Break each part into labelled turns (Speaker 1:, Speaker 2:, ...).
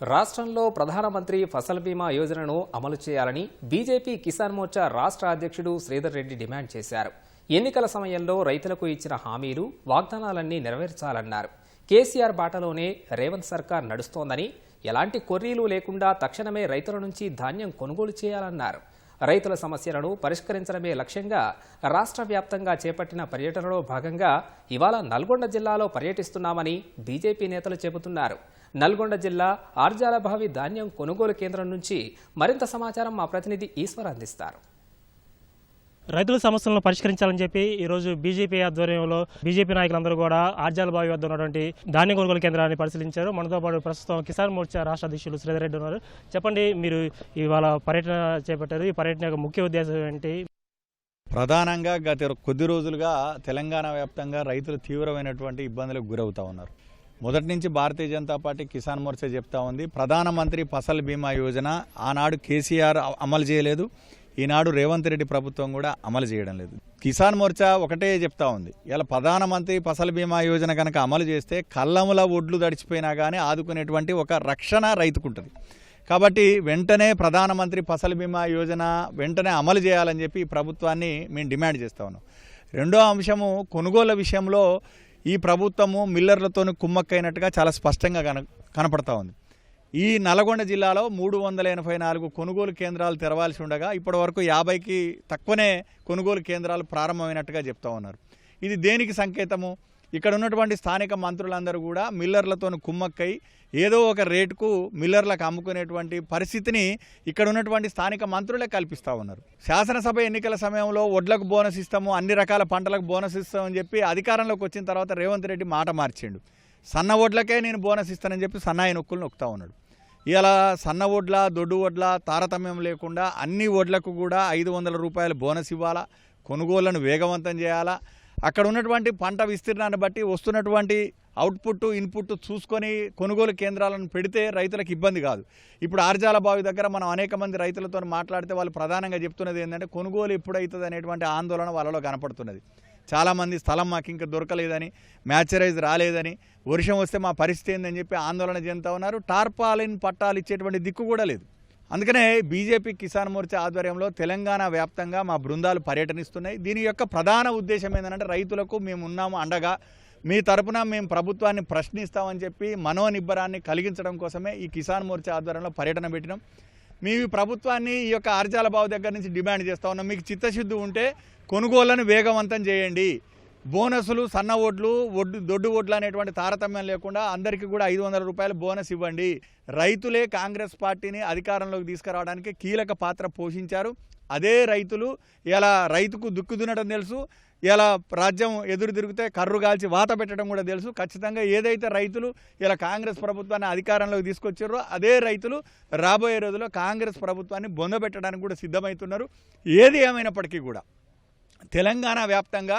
Speaker 1: రాష్ట్రంలో ప్రధానమంత్రి ఫసల్ బీమా యోజనను అమలు చేయాలని బీజేపీ కిసాన్ మోర్చా రాష్ట్ర అధ్యక్షుడు శ్రీధర్ రెడ్డి డిమాండ్ చేశారు. ఎన్నికల సమయంలో రైతులకు ఇచ్చిన హామీలు వాగ్దానాలన్నీ నెరవేర్చాలన్నారు. కేసీఆర్ బాటలోనే రేవంత్ సర్కార్ నడుస్తోందని ఎలాంటి కొర్రీలు లేకుండా తక్షణమే రైతుల నుంచి ధాన్యం కొనుగోలు చేయాలన్నారు. రైతుల సమస్యలను పరిష్కరించడమే లక్ష్యంగా రాష్ట్ర వ్యాప్తంగా చేపట్టిన పర్యటనలో భాగంగా ఇవాళ నల్గొండ జిల్లాలో పర్యటిస్తున్నామని బీజేపీ నేతలు చెబుతున్నారు. నల్గొండ జిల్లా ఆర్జాలభావి ధాన్యం కొనుగోలు కేంద్రం నుంచి మరింత సమాచారం మా ప్రతినిధి ఈశ్వర్ అందిస్తారు.
Speaker 2: రైతుల సమస్యలను పరిష్కరించాలని చెప్పి ఈ రోజు బీజేపీ ఆధ్వర్యంలో బీజేపీ నాయకులందరూ కూడా ఆర్జాల బావి వద్ద ఉన్నటువంటి ధాన్య కొనుగోలు కేంద్రాన్ని పరిశీలించారు. మనతో పాటు ప్రస్తుతం కిసాన్ మోర్చా రాష్ట్ర అధ్యక్షులు శ్రీధర్ రెడ్డి ఉన్నారు. చెప్పండి మీరు ఇవాళ పర్యటన చేపట్టారు. ఈ పర్యటన యొక్క ముఖ్య ఉద్దేశం ఏంటి?
Speaker 3: ప్రధానంగా గత కొద్ది రోజులుగా తెలంగాణ వ్యాప్తంగా రైతులు తీవ్రమైనటువంటి ఇబ్బందులకు గురవుతా ఉన్నారు. మొదటి నుంచి భారతీయ జనతా పార్టీ కిసాన్ మోర్చా చెప్తా ఉంది. ప్రధానమంత్రి ఫసల్ బీమా యోజన ఆనాడు కేసీఆర్ అమలు చేయలేదు. ఈనాడు రేవంత్ రెడ్డి ప్రభుత్వం కూడా అమలు చేయడం లేదు. కిసాన్ మోర్చా ఒకటే చెప్తా ఉంది. ఇలా ప్రధానమంత్రి ఫసల్ బీమా యోజన కనుక అమలు చేస్తే కళ్ళముల ఒడ్లు తడిచిపోయినా కానీ ఆదుకునేటువంటి ఒక రక్షణ రైతుకుంటుంది. కాబట్టి వెంటనే ప్రధానమంత్రి ఫసల్ బీమా యోజన వెంటనే అమలు చేయాలని చెప్పి ప్రభుత్వాన్ని మేము డిమాండ్ చేస్తా ఉన్నాం. రెండో అంశము కొనుగోళ్ళ విషయంలో ఈ ప్రభుత్వము మిల్లర్లతో కుమ్మక్కైనట్టుగా చాలా స్పష్టంగా కన కనపడతా ఉంది. ఈ నల్గొండ జిల్లాలో మూడు వందల ఎనభై నాలుగు కొనుగోలు కేంద్రాలు తెరవాల్సి ఉండగా ఇప్పటి వరకు యాభైకి తక్కువనే కొనుగోలు కేంద్రాలు ప్రారంభమైనట్టుగా చెప్తా ఉన్నారు. ఇది దేనికి సంకేతము? ఇక్కడ ఉన్నటువంటి స్థానిక మంత్రులందరూ కూడా మిల్లర్లతో కుమ్మక్కై ఏదో ఒక రేటుకు మిల్లర్లకు అమ్ముకునేటువంటి పరిస్థితిని ఇక్కడ ఉన్నటువంటి స్థానిక మంత్రులే కల్పిస్తూ ఉన్నారు. శాసనసభ ఎన్నికల సమయంలో వడ్లకు బోనస్ ఇస్తాము అన్ని రకాల పంటలకు బోనస్ ఇస్తామని చెప్పి అధికారంలోకి వచ్చిన తర్వాత రేవంత్ రెడ్డి మాట మార్చిండు. సన్న వడ్లకే నేను బోనస్ ఇస్తానని చెప్పి సన్నాయి నొక్కులు నొక్కుతా ఉన్నాడు. ఇలా సన్న వడ్ల దొడ్డు వడ్ల తారతమ్యం లేకుండా అన్ని వడ్లకు కూడా ఐదు వందల రూపాయల బోనస్ ఇవ్వాలా? కొనుగోళ్ళను వేగవంతం చేయాలా? అక్కడ ఉన్నటువంటి పంట విస్తీర్ణాన్ని బట్టి వస్తున్నటువంటి అవుట్పుట్ ఇన్పుట్ చూసుకొని కొనుగోలు కేంద్రాలను పెడితే రైతులకు ఇబ్బంది కాదు. ఇప్పుడు ఆర్జాల బావి దగ్గర మనం అనేక మంది రైతులతో మాట్లాడితే వాళ్ళు ప్రధానంగా చెప్తున్నది ఏంటంటే కొనుగోలు ఎప్పుడవుతుంది అనేటువంటి ఆందోళన వాళ్ళలో కనపడుతున్నది. చాలామంది స్థలం మాకు ఇంకా దొరకలేదని మ్యాచరైజ్ రాలేదని వర్షం వస్తే మా పరిస్థితి ఏందని చెప్పి ఆందోళన చెందుతా ఉన్నారు. టార్పాలిన్ పట్టాలు ఇచ్చేటువంటి దిక్కు కూడా లేదు. అందుకనే బీజేపీ కిసాన్ మోర్చా ఆధ్వర్యంలో తెలంగాణ వ్యాప్తంగా మా బృందాలు పర్యటనిస్తున్నాయి. దీని యొక్క ప్రధాన ఉద్దేశం ఏంటంటే రైతులకు మేము ఉన్నాము అండగా మీ తరపున మేము ప్రభుత్వాన్ని ప్రశ్నిస్తామని చెప్పి మనోనిబ్బరాన్ని కలిగించడం కోసమే ఈ కిసాన్ మోర్చా ఆధ్వర్యంలో పర్యటన పెట్టినాం. మేము ప్రభుత్వాన్ని ఈ యొక్క ఆర్జాల బావు దగ్గర నుంచి డిమాండ్ చేస్తా ఉన్నాం. మీకు చిత్తశుద్ధి ఉంటే కొనుగోళ్ళను వేగవంతం చేయండి. బోనస్లు సన్న ఓట్లు ఒడ్డు దొడ్డు ఓట్లు అనేటువంటి తారతమ్యం లేకుండా అందరికీ కూడా ఐదు వందల రూపాయలు బోనస్ ఇవ్వండి. రైతులే కాంగ్రెస్ పార్టీని అధికారంలోకి తీసుకురావడానికి కీలక పాత్ర పోషించారు. అదే రైతులు ఇలా రైతుకు దుక్కు దున్నడం తెలుసు. ఇలా రాజ్యం ఎదురు తిరిగితే కర్రు కాల్చి వాత పెట్టడం కూడా తెలుసు. ఖచ్చితంగా ఏదైతే రైతులు ఇలా కాంగ్రెస్ ప్రభుత్వాన్ని అధికారంలోకి తీసుకొచ్చారో అదే రైతులు రాబోయే రోజుల్లో కాంగ్రెస్ ప్రభుత్వాన్ని బొందబెట్టడానికి కూడా సిద్ధమవుతున్నారు. ఏది ఏమైనప్పటికీ కూడా తెలంగాణ వ్యాప్తంగా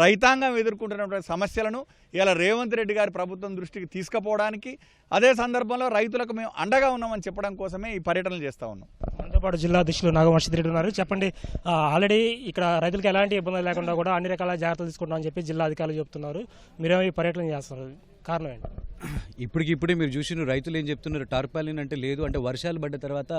Speaker 3: రైతాంగం ఎదుర్కొంటున్నటువంటి సమస్యలను ఇలా రేవంత్ రెడ్డి గారి ప్రభుత్వం దృష్టికి తీసుకుపోవడానికి అదే సందర్భంలో రైతులకు మేము అండగా ఉన్నామని చెప్పడం కోసమే ఈ పర్యటనలు చేస్తూ ఉన్నాం.
Speaker 2: మనతో జిల్లా అధ్యక్షులు నాగమర్షిత్ రెడ్డి ఉన్నారు. చెప్పండి ఆల్రెడీ ఇక్కడ రైతులకు ఎలాంటి ఇబ్బందులు లేకుండా కూడా అన్ని రకాల జాగ్రత్తలు తీసుకుంటామని చెప్పి జిల్లా అధికారులు చెప్తున్నారు. మీరేమో ఈ పర్యటన చేస్తున్నారు. కారణం ఏంటి?
Speaker 4: ఇప్పటికిప్పుడే మీరు చూసిన రైతులు ఏం చెప్తున్నారు టార్పాలిన్ అంటే లేదు అంటే వర్షాలు పడ్డ తర్వాత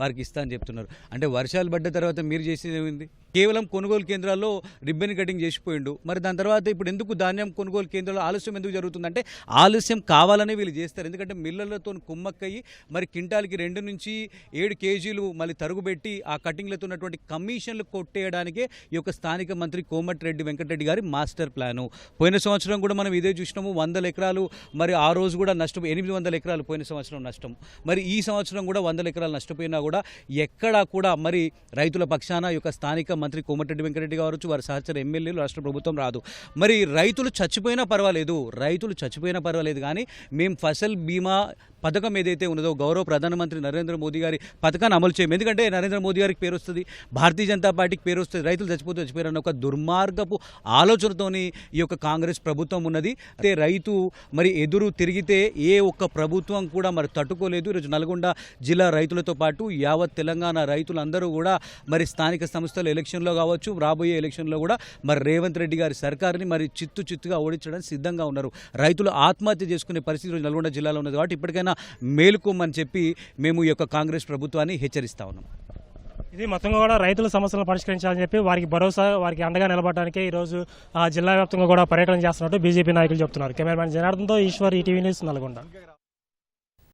Speaker 4: వారికి ఇస్తా అని చెప్తున్నారు. అంటే వర్షాలు పడ్డ తర్వాత మీరు చేసేది ఏమైంది? కేవలం కొనుగోలు కేంద్రాల్లో రిబ్బన్ కటింగ్ చేసిపోయిండు. మరి దాని తర్వాత ఇప్పుడు ఎందుకు ధాన్యం కొనుగోలు కేంద్రాల్లో ఆలస్యం ఎందుకు జరుగుతుందంటే ఆలస్యం కావాలనే వీళ్ళు చేస్తారు. ఎందుకంటే మిల్లర్లతో కుమ్మక్కయ్యి మరి కింటాల్కి రెండు నుంచి ఏడు కేజీలు మళ్ళీ తరుగుబెట్టి ఆ కటింగ్లతో ఉన్నటువంటి కమిషన్లు కొట్టేయడానికే ఈ యొక్క స్థానిక మంత్రి కోమటిరెడ్డి వెంకటరెడ్డి గారి మాస్టర్ ప్లాను. పోయిన సంవత్సరం కూడా మనం ఇదే చూసినాము వందల ఎకరాలు మరి ఆ ఆ రోజు కూడా నష్టం ఎనిమిది వందల ఎకరాలు పోయిన సంవత్సరం నష్టం. మరి ఈ సంవత్సరం కూడా వందల ఎకరాలు నష్టపోయినా కూడా ఎక్కడా కూడా మరి రైతుల పక్షాన యొక్క స్థానిక మంత్రి కోమటిరెడ్డి వెంకటరెడ్డి కావచ్చు వారి సహచర ఎమ్మెల్యేలు రాష్ట్ర ప్రభుత్వం రాదు. మరి రైతులు చచ్చిపోయినా పర్వాలేదు రైతులు చచ్చిపోయినా పర్వాలేదు కానీ మేము ఫసల్ బీమా పథకం ఏదైతే ఉన్నదో గౌరవ ప్రధానమంత్రి నరేంద్ర మోదీ గారి పథకాన్ని అమలు చేయం. ఎందుకంటే నరేంద్ర మోదీ గారికి పేరు వస్తుంది భారతీయ జనతా పార్టీకి పేరు వస్తుంది రైతులు చచ్చిపోతే చచ్చిపోయారన్న ఒక దుర్మార్గపు ఆలోచనతోని ఈ యొక్క కాంగ్రెస్ ప్రభుత్వం ఉన్నది. అయితే రైతు మరి ఎదురు తిరిగితే ఏ ఒక్క ప్రభుత్వం కూడా మరి తట్టుకోలేదు. ఈరోజు నల్గొండ జిల్లా రైతులతో పాటు యావత్ తెలంగాణ రైతులందరూ కూడా మరి స్థానిక సంస్థల ఎలక్షన్లో కావచ్చు రాబోయే ఎలక్షన్లో కూడా మరి రేవంత్ రెడ్డి గారి సర్కార్ని మరి చిత్తు చిత్తుగా ఓడించడానికి సిద్ధంగా ఉన్నారు. రైతులు ఆత్మహత్య చేసుకునే పరిస్థితి ఈరోజు నల్గొండ జిల్లాలో ఉన్నది. కాబట్టి ఇప్పటికైనా మేలుకోమని చెప్పి మేము ఈ యొక్క కాంగ్రెస్ ప్రభుత్వాన్ని హెచ్చరిస్తా ఉన్నాం.
Speaker 2: ఇది మొత్తంగా కూడా రైతుల సమస్యలను పరిష్కరించాలని చెప్పి వారికి భరోసా వారికి అండగా నిలబడడానికి ఈ రోజు ఆ, జిల్లా వ్యాప్తంగా కూడా పర్యటన చేస్తున్నట్టు బీజేపీ నాయకులు చెప్తున్నారు. కెమెరామెన్ జనార్దన్తో ఈశ్వర్ ఈటీవీ న్యూస్ నల్గొండ.